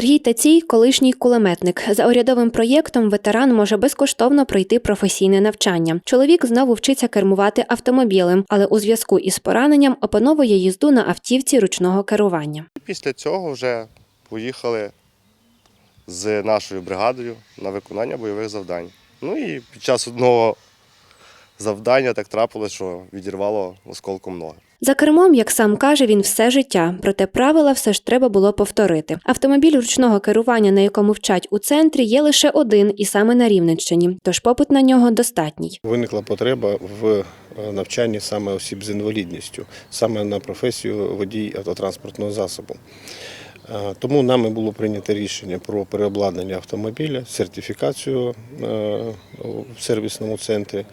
Сергій Тацій, колишній кулеметник. За урядовим проєктом ветеран може безкоштовно пройти професійне навчання. Чоловік знову вчиться кермувати автомобілем, але у зв'язку із пораненням опановує їзду на автівці ручного керування. Після цього вже поїхали з нашою бригадою на виконання бойових завдань. Ну і під час одного завдання так трапилось, що відірвало осколком ноги. За кермом, як сам каже, він все життя, проте правила все ж треба було повторити. Автомобіль ручного керування, на якому вчать у центрі, є лише один і саме на Рівненщині, тож попит на нього достатній. Виникла потреба в е, навчанні саме осіб з інвалідністю, саме на професію водій автотранспортного засобу. Е, Тому нами було прийнято рішення про переобладнання автомобіля, сертифікацію е, в сервісному центрі.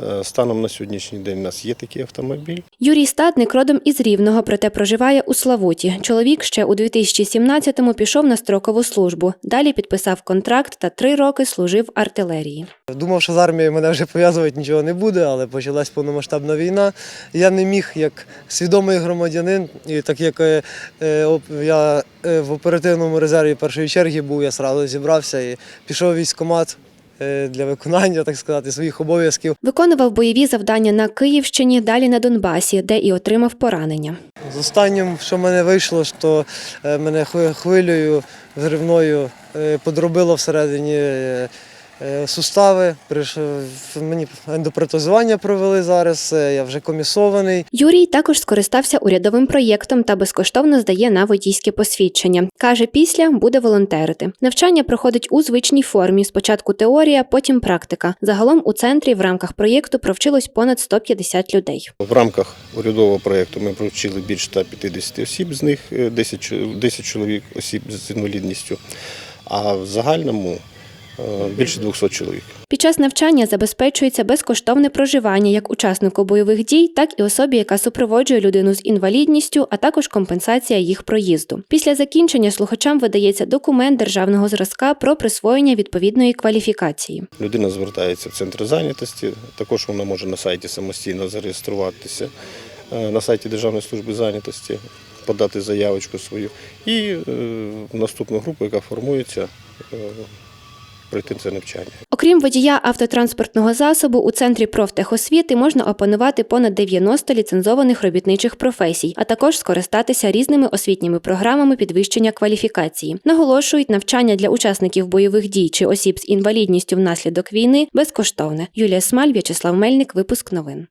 Е, Станом на сьогоднішній день у нас є такий автомобіль. Юрій Статник родом із Рівного, проте проживає у Славуті. Чоловік ще у 2017-му пішов на строкову службу. Далі підписав контракт та три роки служив артилерії. Думав, що з армією мене вже пов'язувати нічого не буде, але почалась повномасштабна війна. Я не міг як свідомий громадянин, і так як е, е, я в оперативному резерві першої черги був, я сразу зібрався і пішов військкомат для виконання, так сказати, своїх обов'язків. Виконував бойові завдання на Київщині, далі на Донбасі, де і отримав поранення. З останнім, що в мене вийшло, що е, мене хвилею взривною е, подробило всередині е, е, сустави. Мені ендопротезування провели зараз, е, я вже комісований. Юрій також скористався урядовим проєктом та безкоштовно здає на водійське посвідчення. Каже, після буде волонтерити. Навчання проходить у звичній формі. Спочатку теорія, потім практика. Загалом у центрі в рамках проєкту провчилось понад 150 людей. В рамках урядового проєкту ми провчили більше 150 осіб, з них е, 10, 10 чоловік осіб з інвалідністю, а в загальному е, більше 200 чоловік. Під час навчання забезпечується безкоштовне проживання як учаснику бойових дій, так і особі, яка супроводжує людину з інвалідністю, а також компенсація їх проїзду. Після закінчення слухачам видається документ державного зразка про присвоєння відповідної кваліфікації. Людина звертається в центр зайнятості. Також вона може на сайті самостійно зареєструватися е, на сайті Державної служби зайнятості, подати заявочку свою. І е, в наступну групу, яка формується, е, пройти це навчання. Окрім водія автотранспортного засобу, у центрі профтехосвіти можна опанувати понад 90 ліцензованих робітничих професій, а також скористатися різними освітніми програмами підвищення кваліфікації. Наголошують, навчання для учасників бойових дій чи осіб з інвалідністю внаслідок війни безкоштовне. Юлія Смаль, В'ячеслав Мельник, випуск новин.